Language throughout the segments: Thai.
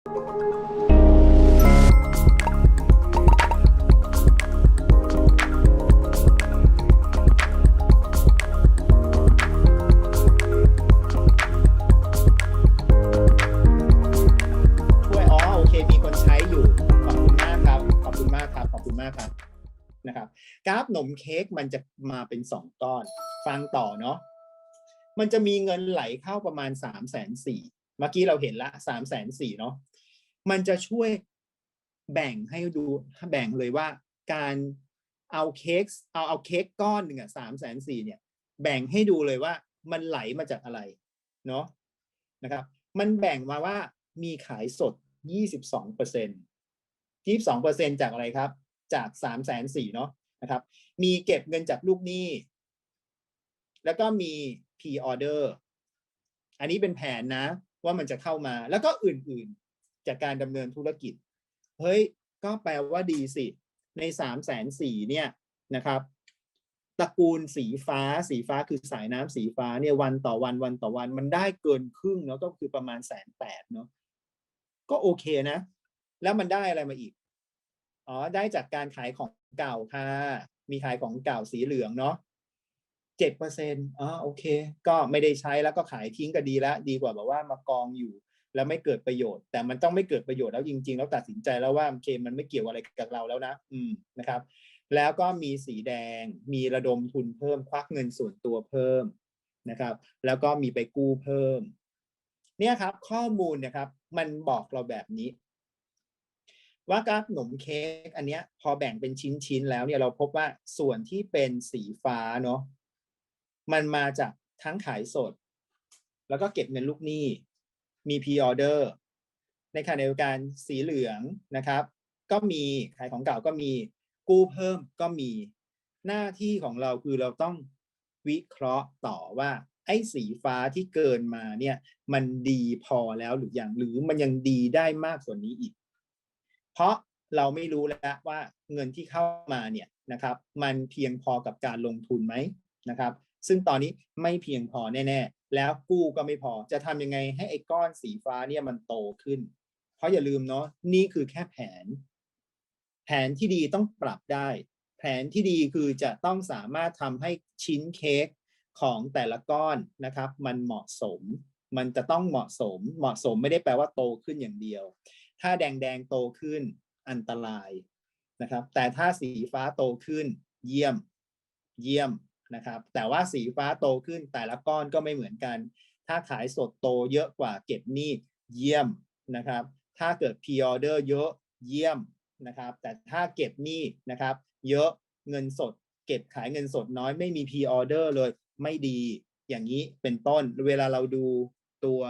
ช่วยอ๋อโอเคมีคนใช้อยู่ ขอบคุณมากครับ ขอบคุณมากครับ ขอบคุณมากครับนะครับ กราฟหนมเค้กมันจะมาเป็นสองก้อน ฟังต่อเนาะมันจะมีเงินไหลเข้าประมาณสามแสนสี่เมื่อกี้เราเห็นละสามแสนสี่เนาะ มันจะช่วยแบ่งให้ดูแบ่งเลยว่าการเอาเค้กเอาเอาเค้กก้อนหนึ่งอะสามแสนสี่เนี่ย แบ่งให้ดูเลยว่ามันไหลมาจากอะไรเนาะนะครับ มันแบ่งมาว่ามีขายสด22เปอร์เซ็นต์22เปอร์เซ็นจากอะไรครับ จาก3แสนสี่เนาะนะครับ มีเก็บเงินจากลูกหนี้ แล้วก็มี P order อันนี้เป็นแผนนะ ว่ามันจะเข้ามาแล้วก็อื่น จากการดำเนินธุรกิจ เฮ้ย ก็แปลว่าดีสิ ใน3แสนสี่เนี่ยนะครับตระกูลสีฟ้าสีฟ้าคือสายน้ำสีฟ้าเนี่ยวันต่อวันวันต่อวันมันได้เกินครึ่งเนาะก็คือประมาณแสนแปดเนาะก็โอเคนะ แล้วมันได้อะไรมาอีกอ๋อได้จากการขายของเก่าค่ะ มีขายของเก่าสีเหลืองเนาะเจ็ดเปอร์เซ็นต์อ๋อโอเค ก็ไม่ได้ใช้แล้วก็ขายทิ้งก็ดีล้วดีกว่าแบบว่ามากองอยู่ แล้วไม่เกิดประโยชน์ แต่มันต้องไม่เกิดประโยชน์แล้วจริง ๆ แล้วตัดสินใจแล้วว่าโอเคมันไม่เกี่ยวอะไรกับเราแล้วนะ อืมนะครับ แล้วก็มีสีแดง มีระดมทุนเพิ่มควักเงินส่วนตัวเพิ่มนะครับ แล้วก็มีไปกู้เพิ่ม เนี่ยครับ ข้อมูลนะครับ มันบอกเราแบบนี้ ว่ากราฟขนมเค้กอันเนี้ย พอแบ่งเป็นชิ้นๆแล้วเนี่ยเราพบว่าส่วนที่เป็นสีฟ้าเนาะมันมาจากทั้งขายสด แล้วก็เก็บเงินลูกหนี้ มี p order ในขณะเดียวกันสีเหลืองนะครับ ก็มีขายของเก่าก็มีกู้เพิ่มก็มีหน้าที่ของเราคือเราต้องวิเคราะห์ต่อว่าไอ้สีฟ้าที่เกินมาเนี่ยมันดีพอแล้วหรือยังหรือมันยังดีได้มากกว่านี้อีก เพราะเราไม่รู้แล้วว่าเงินที่เข้ามาเนี่ยนะครับ มันเพียงพอกับการลงทุนไหมนะครับ ซึ่งตอนนี้ไม่เพียงพอแน่ๆ แล้วกู้ก็ไม่พอจะทำยังไงให้ไอ้ก้อนสีฟ้าเนี่ยมันโตขึ้น เพราะอย่าลืมเนาะนี่คือแค่แผน แผนที่ดีต้องปรับได้ แผนที่ดีคือจะต้องสามารถทำให้ชิ้นเค้กของแต่ละก้อนนะครับ มันเหมาะสม มันจะต้องเหมาะสม เหมาะสมไม่ได้แปลว่าโตขึ้นอย่างเดียว ถ้าแดงแดงๆโตขึ้นอันตรายนะครับ แต่ถ้าสีฟ้าโตขึ้น เยี่ยม เยี่ยม นะครับแต่ว่าสีฟ้าโตขึ้นแต่ละก้อนก็ไม่เหมือนกัน ถ้าขายสดโตเยอะกว่าเก็บหนี้เยี่ยมนะครับถ้าเกิด p order เยอะเยี่ยมนะครับแต่ถ้าเก็บหนี้นะครับเยอะเงินสด เก็บขายเงินสดน้อยไม่มี p order เลยไม่ดีอย่างนี้เป็นต้นเวลาเราดูตัว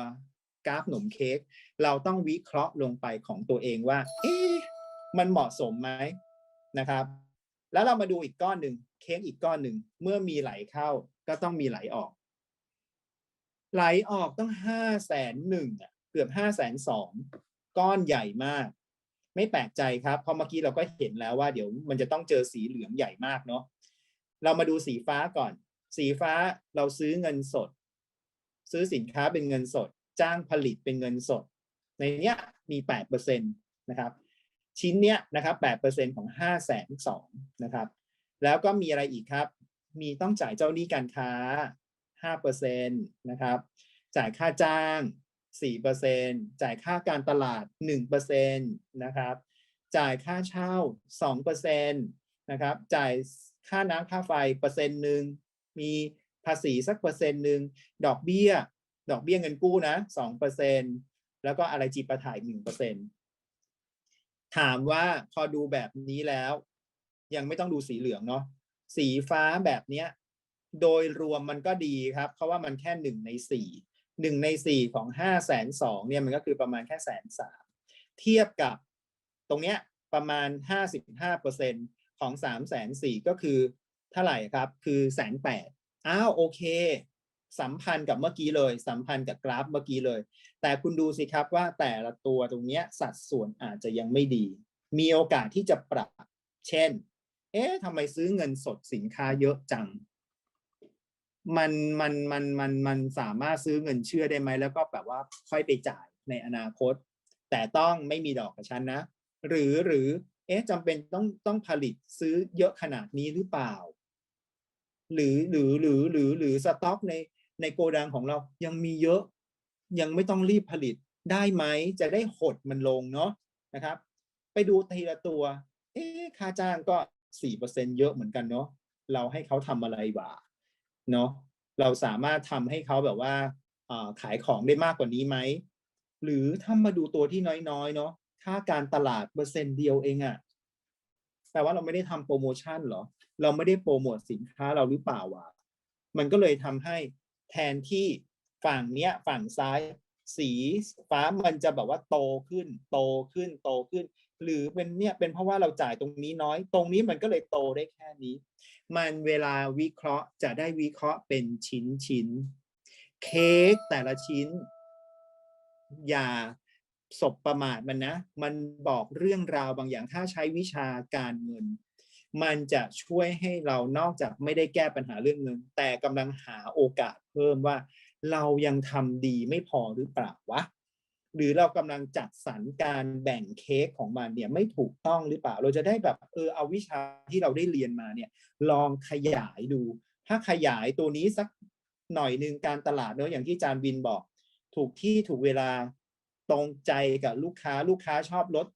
กราฟขนมเค้กเราต้องวิเคราะห์ลงไปของตัวเองว่าเอ๊ะมันเหมาะสมไหมนะครับ แล้วเรามาดูอีกก้อนหนึ่งเค้กอีกก้อนหนึ่งเมื่อมีไหลเข้าก็ต้องมีไหลออก ไหลออกต้องห้าแสนหนึ่งอะเกือบห้าแสนสองก้อนใหญ่มาก ไม่แปลกใจครับเพราะเมื่อกี้เราก็เห็นแล้วว่าเดี๋ยวมันจะต้องเจอสีเหลืองใหญ่มากเนาะเรามาดูสีฟ้าก่อน สีฟ้าเราซื้อเงินสด ซื้อสินค้าเป็นเงินสด จ้างผลิตเป็นเงินสด ในเนี้ยมีแปดเปอร์เซ็นตนะครับ ชิ้นเนี้ยนะครับแปดเปอร์เซ็นของห้าแสนสองนะครับ แล้วก็มีอะไรอีกครับ มีต้องจ่ายเจ้าหนี้การค้าห้าเปอร์เซ็นตนะครับ จ่ายค่าจ้างสี่เปอร์เซ็นจ่ายค่าการตลาดหนึ่งเปอร์เซ็นตนะครับ จ่ายค่าเช่าสองเปอร์เซ็นตนะครับ จ่ายค่าน้ำค่าไฟเปอร์เซ็นต์หนึ่งมีภาษีสักเปอร์เซ็นต์หนึ่งดอกเบี้ย ดอกเบี้ยเงินกู้นะสองเปอร์เซ็นแล้วก็อะไรจีบประถ่ายหนึ่งเปอร์เซ็น ถามว่าพอดูแบบนี้แล้ว ยังไม่ต้องดูสีเหลืองเนาะสีฟ้าแบบเนี้ย โดยรวมมันก็ดีครับ เพราะว่ามันแค่หนึ่งในสี่หนึ่งในสี่ของห้าแสนสองเนี่ยมันก็คือประมาณแค่แสนสามเทียบกับตรงเนี้ยประมาณห้าสิบห้าเปอร์เซ็นของสามแสนสี่ก็คือเท่าไหร่ครับ คือแสนแปดอ้าวโอเค สัมพันธ์กับเมื่อกี้เลย สัมพันธ์กับกราฟเมื่อกี้เลย แต่คุณดูสิครับว่าแต่ละตัวตรงเนี้ยสัดส่วนอาจจะยังไม่ดี มีโอกาสที่จะปรับ เช่น เอ๊ะทำไมซื้อเงินสดสินค้าเยอะจัง มันมันมันมันมันสามารถซื้อเงินเชื่อได้ไหมแล้วก็แบบว่าค่อยไปจ่ายในอนาคต แต่ต้องไม่มีดอกกับฉันนะ หรือหรือเอ๊ะจำเป็นต้องต้องผลิตซื้อเยอะขนาดนี้หรือเปล่า หรือหรือหรือหรือหรือสต็อกใน ในโกดังของเรายังมีเยอะ ยังไม่ต้องรีบผลิตได้ไหมจะได้หดมันลงเนาะนะครับ ไปดูทีละตัว เอ๊ค่าจ้างก็สี่เปอร์เซ็นเยอะเหมือนกันเนาะเราให้เขาทำอะไรบ้าเนาะเราสามารถทำให้เขาแบบว่าขายของได้มากกว่านี้ไหมหรือถ้ามาดูตัวที่น้อยๆเนาะค่าการตลาดเปอร์เซ็นต์เดียวเองอะแปลว่าเราไม่ได้ทำโปรโมชั่นหรอ เราไม่ได้โปรโมทสินค้าเราหรือเปล่าวะมันก็เลยทำให้ แทนที่ฝั่งเนี้ยฝั่งซ้าย สีฟ้ามันจะแบบว่าโตขึ้น โตขึ้นโตขึ้น หรือเป็นเนี่ยเป็นเพราะว่าเราจ่ายตรงนี้น้อย ตรงนี้มันก็เลยโตได้แค่นี้ มันเวลาวิเคราะห์จะได้วิเคราะห์เป็นชิ้นชิ้นเค้กแต่ละชิ้น อย่าสบประมาทมันนะ มันบอกเรื่องราวบางอย่างถ้าใช้วิชาการเงิน มันจะช่วยให้เรานอกจากไม่ได้แก้ปัญหาเรื่องเงิน แต่กำลังหาโอกาส เพิ่มว่า เรายังทำดีไม่พอหรือเปล่าวะหรือเรากำลังจัดสรรการแบ่งเค้กของมันเนี่ยไม่ถูกต้องหรือเปล่า เราจะได้แบบเออเอาวิชาที่เราได้เรียนมาเนี่ยลองขยายดู ถ้าขยายตัวนี้สักหน่อยหนึ่งการตลาดเนอะอย่างที่จารย์วินบอก ถูกที่ถูกเวลาตรงใจกับลูกค้าลูกค้าชอบลด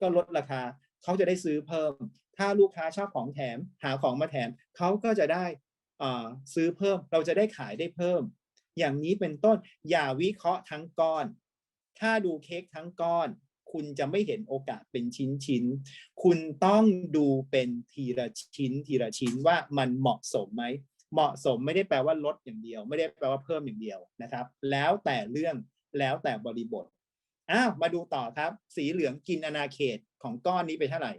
ก็ลดราคา เขาจะได้ซื้อเพิ่ม ถ้าลูกค้าชอบของแถม หาของมาแถมเขาก็จะได้ ซื้อเพิ่มเราจะได้ขายได้เพิ่ม อย่างนี้เป็นต้นอย่าวิเคราะห์ทั้งก้อน ถ้าดูเค้กทั้งก้อน คุณจะไม่เห็นโอกาสเป็นชิ้นชิ้นๆคุณต้องดูเป็นทีละชิ้น ทีละชิ้นว่ามันเหมาะสมไหมเหมาะสมไม่ได้แปลว่าลดอย่างเดียว ไม่ได้แปลว่าเพิ่มอย่างเดียวนะครับ แล้วแต่เรื่องแล้วแต่บริบทอ้าวมาดูต่อครับ สีเหลืองกินอาณาเขตของก้อนนี้ไปเท่าไหร่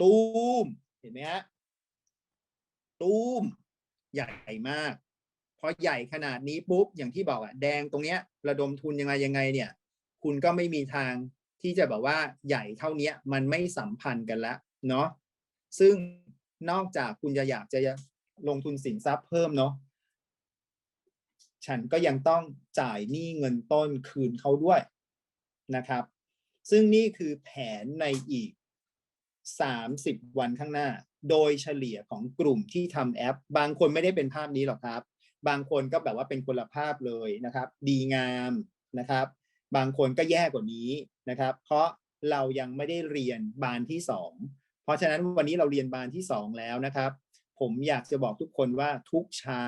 ตูมเห็นไหมฮะตูม ใหญ่มากพอใหญ่ขนาดนี้ปุ๊บอย่างที่บอกอะแดงตรงเนี้ย ระดมทุนยังไงยังไงเนี่ย คุณก็ไม่มีทางที่จะแบบว่าใหญ่เท่าเนี้ยมันไม่สัมพันธ์กันแล้วเนาะซึ่งนอกจากคุณจะอยากจะลงทุนสินทรัพย์เพิ่มเนาะฉันก็ยังต้องจ่ายหนี้เงินต้นคืนเขาด้วยนะครับ ซึ่งนี่คือแผนในอีก 30 วันข้างหน้า โดยเฉลี่ยของกลุ่มที่ทำแอป บางคนไม่ได้เป็นภาพนี้หรอกครับ บางคนก็แบบว่าเป็นคนละภาพเลยนะครับ ดีงามนะครับ บางคนก็แย่กว่านี้นะครับ เพราะเรายังไม่ได้เรียนบานที่สองเพราะฉะนั้นวันนี้เราเรียนบานที่สองแล้วนะครับ ผมอยากจะบอกทุกคนว่าทุกเช้า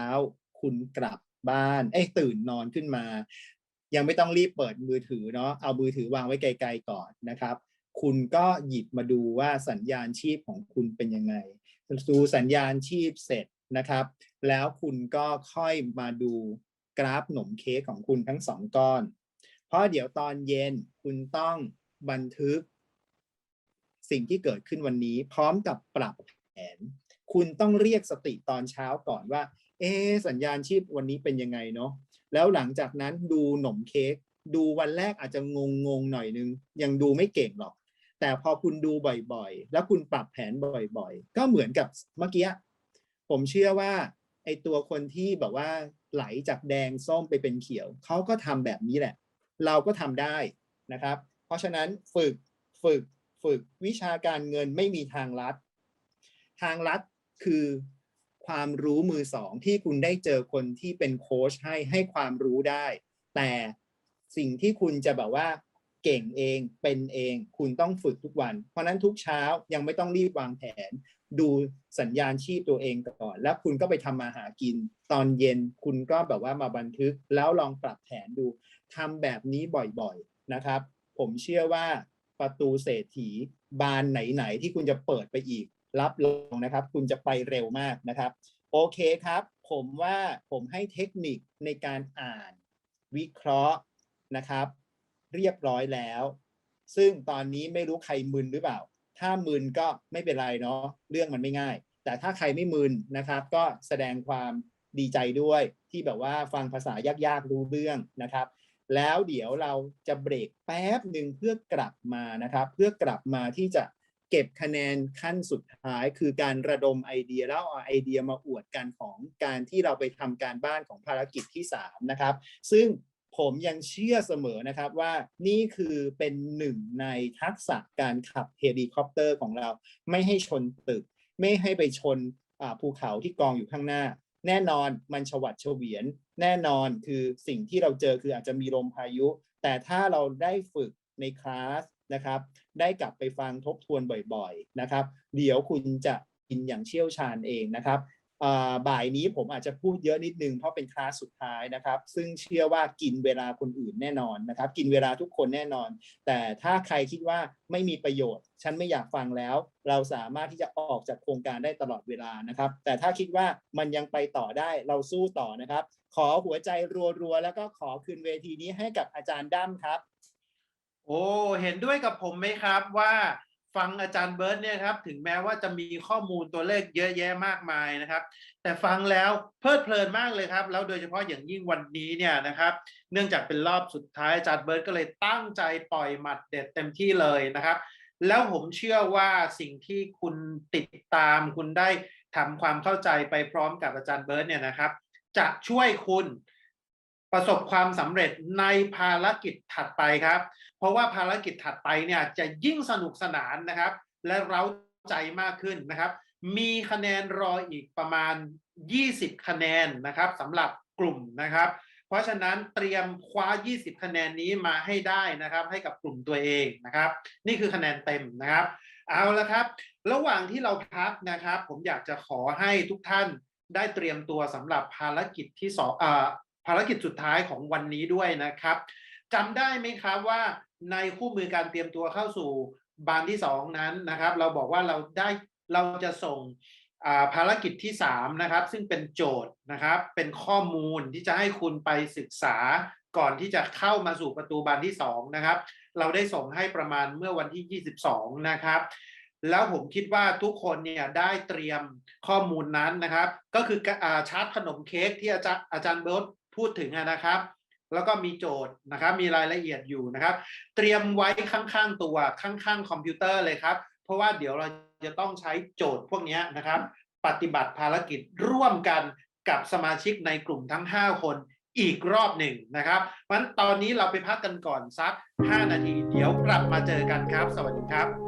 คุณกลับบ้านเอ้ตื่นนอนขึ้นมา ยังไม่ต้องรีบเปิดมือถือเนาะเอามือถือวางไว้ไกล ๆก่อนนะครับ คุณก็หยิบมาดูว่าสัญญาณชีพของคุณเป็นยังไง ดูสัญญาณชีพเสร็จนะครับ แล้วคุณก็ค่อยมาดูกราฟหนมเค้กของคุณทั้งสองก้อน เพราะเดี๋ยวตอนเย็นคุณต้องบันทึก สิ่งที่เกิดขึ้นวันนี้ พร้อมกับปรับแผน คุณต้องเรียกสติตอนเช้าก่อนว่า เอสัญญาณชีพวันนี้เป็นยังไงเนาะแล้วหลังจากนั้นดูหนมเค้กดูวันแรกอาจจะงงงๆหน่อยนึง ยังดูไม่เก่งหรอก แต่พอคุณดูบ่อยๆ แล้วคุณปรับแผนบ่อยๆ ก็เหมือนกับเมื่อกี้ผมเชื่อว่าไอตัวคนที่แบบว่าไหลจากแดงส้มไปเป็นเขียวเขาก็ทำแบบนี้แหละ เราก็ทำได้นะครับ เพราะฉะนั้นฝึกฝึกฝึกวิชาการเงินไม่มีทางลัด ทางลัดคือความรู้มือสองที่คุณได้เจอคนที่เป็นโค้ชให้ให้ความรู้ได้ แต่สิ่งที่คุณจะแบบว่า เก่งเองเป็นเอง คุณต้องฝึกทุกวัน เพราะฉะนั้นทุกเช้ายังไม่ต้องรีบวางแผน ดูสัญญาณชีพตัวเองก่อน แล้วคุณก็ไปทำมาหากิน ตอนเย็นคุณก็แบบว่ามาบันทึกแล้วลองปรับแผนดูทำแบบนี้บ่อยๆนะครับ ผมเชื่อว่าประตูเศรษฐีบานไหนๆที่คุณจะเปิดไปอีก รับรองนะครับ คุณจะไปเร็วมากนะครับ โอเคครับ ผมว่าผมให้เทคนิคในการอ่าน วิเคราะห์นะครับ เรียบร้อยแล้ว ซึ่งตอนนี้ไม่รู้ใครมึนหรือเปล่า ถ้ามึนก็ไม่เป็นไรเนาะเรื่องมันไม่ง่าย แต่ถ้าใครไม่มึนนะครับ ก็แสดงความดีใจด้วยที่แบบว่าฟังภาษายากๆรู้เรื่องนะครับ แล้วเดี๋ยวเราจะเบรกแป๊บหนึ่งเพื่อกลับมานะครับ เพื่อกลับมาที่จะเก็บคะแนนขั้นสุดท้าย คือการระดมไอเดียแล้วเอาไอเดียมาอวดกันของการที่เราไปทำการบ้านของภารกิจที่ 3 นะครับ ซึ่ง ผมยังเชื่อเสมอนะครับว่านี่คือเป็นหนึ่งในทักษะการขับเฮลิคอปเตอร์ของเรา ไม่ให้ชนตึก ไม่ให้ไปชนภูเขาที่กองอยู่ข้างหน้า แน่นอนมันฉวัดเฉวียน แน่นอนคือสิ่งที่เราเจอคืออาจจะมีลมพายุ แต่ถ้าเราได้ฝึกในคลาสนะครับ ได้กลับไปฟังทบทวนบ่อยๆนะครับ เดี๋ยวคุณจะกินอย่างเชี่ยวชาญเองนะครับ บ่ายนี้ผมอาจจะพูดเยอะนิดนึงเพราะเป็นคลาสสุดท้ายนะครับ ซึ่งเชื่อว่ากินเวลาคนอื่นแน่นอนนะครับ กินเวลาทุกคนแน่นอน แต่ถ้าใครคิดว่าไม่มีประโยชน์ ฉันไม่อยากฟังแล้ว เราสามารถที่จะออกจากโครงการได้ตลอดเวลานะครับ แต่ถ้าคิดว่ามันยังไปต่อได้เราสู้ต่อนะครับ ขอหัวใจรัวๆแล้วก็ขอคืนเวทีนี้ให้กับอาจารย์ดั้มครับ โอ้เห็นด้วยกับผมไหมครับว่า ฟังอาจารย์เบิร์ตเนี่ยครับถึงแม้ว่าจะมีข้อมูลตัวเลขเยอะแยะมากมายนะครับ แต่ฟังแล้วเพลิดเพลินมากเลยครับ แล้วโดยเฉพาะอย่างยิ่งวันนี้เนี่ยนะครับ เนื่องจากเป็นรอบสุดท้ายอาจารย์เบิร์ตก็เลยตั้งใจปล่อยหมัดเด็ดเต็มที่เลยนะครับ แล้วผมเชื่อว่าสิ่งที่คุณติดตามคุณได้ทำความเข้าใจไปพร้อมกับอาจารย์เบิร์ตเนี่ยนะครับ จะช่วยคุณ ประสบความสำเร็จในภารกิจถัดไปครับ เพราะว่าภารกิจถัดไปเนี่ยจะยิ่งสนุกสนานนะครับ และเร้าใจมากขึ้นนะครับ มีคะแนนรออีกประมาณ 20 คะแนนนะครับสำหรับกลุ่มนะครับ เพราะฉะนั้นเตรียมคว้า 20 คะแนนนี้มาให้ได้นะครับ ให้กับกลุ่มตัวเองนะครับ นี่คือคะแนนเต็มนะครับ เอาละครับ ระหว่างที่เราพักนะครับ ผมอยากจะขอให้ทุกท่านได้เตรียมตัวสำหรับภารกิจที่สองอ่า ภารกิจสุดท้ายของวันนี้ด้วยนะครับจำได้ไหมครับว่าในคู่มือการเตรียมตัวเข้าสู่บานที่สองนั้นนะครับ เราบอกว่าเราได้เราจะส่งภารกิจที่สามนะครับซึ่งเป็นโจทย์นะครับเป็นข้อมูลที่จะให้คุณไปศึกษาก่อนที่จะเข้ามาสู่ประตูบานที่สองนะครับเราได้ส่งให้ประมาณเมื่อวันที่ 22 นะครับ แล้วผมคิดว่าทุกคนเนี่ยได้เตรียมข้อมูลนั้นนะครับ ก็คืออาชาร์ตขนมเค้กที่อาจารย์อาจารย์เบิร์ต พูดถึงนะครับ แล้วก็มีโจทย์นะครับ มีรายละเอียดอยู่นะครับ เตรียมไว้ข้างๆตัวข้างๆคอมพิวเตอร์เลยครับ เพราะว่าเดี๋ยวเราจะต้องใช้โจทย์พวกนี้นะครับ ปฏิบัติภารกิจร่วมกันกับสมาชิกในกลุ่มทั้ง 5 คนอีกรอบหนึ่งนะครับเพราะฉะนั้นตอนนี้เราไปพักกันก่อนสัก 5 นาที เดี๋ยวกลับมาเจอกันครับ สวัสดีครับ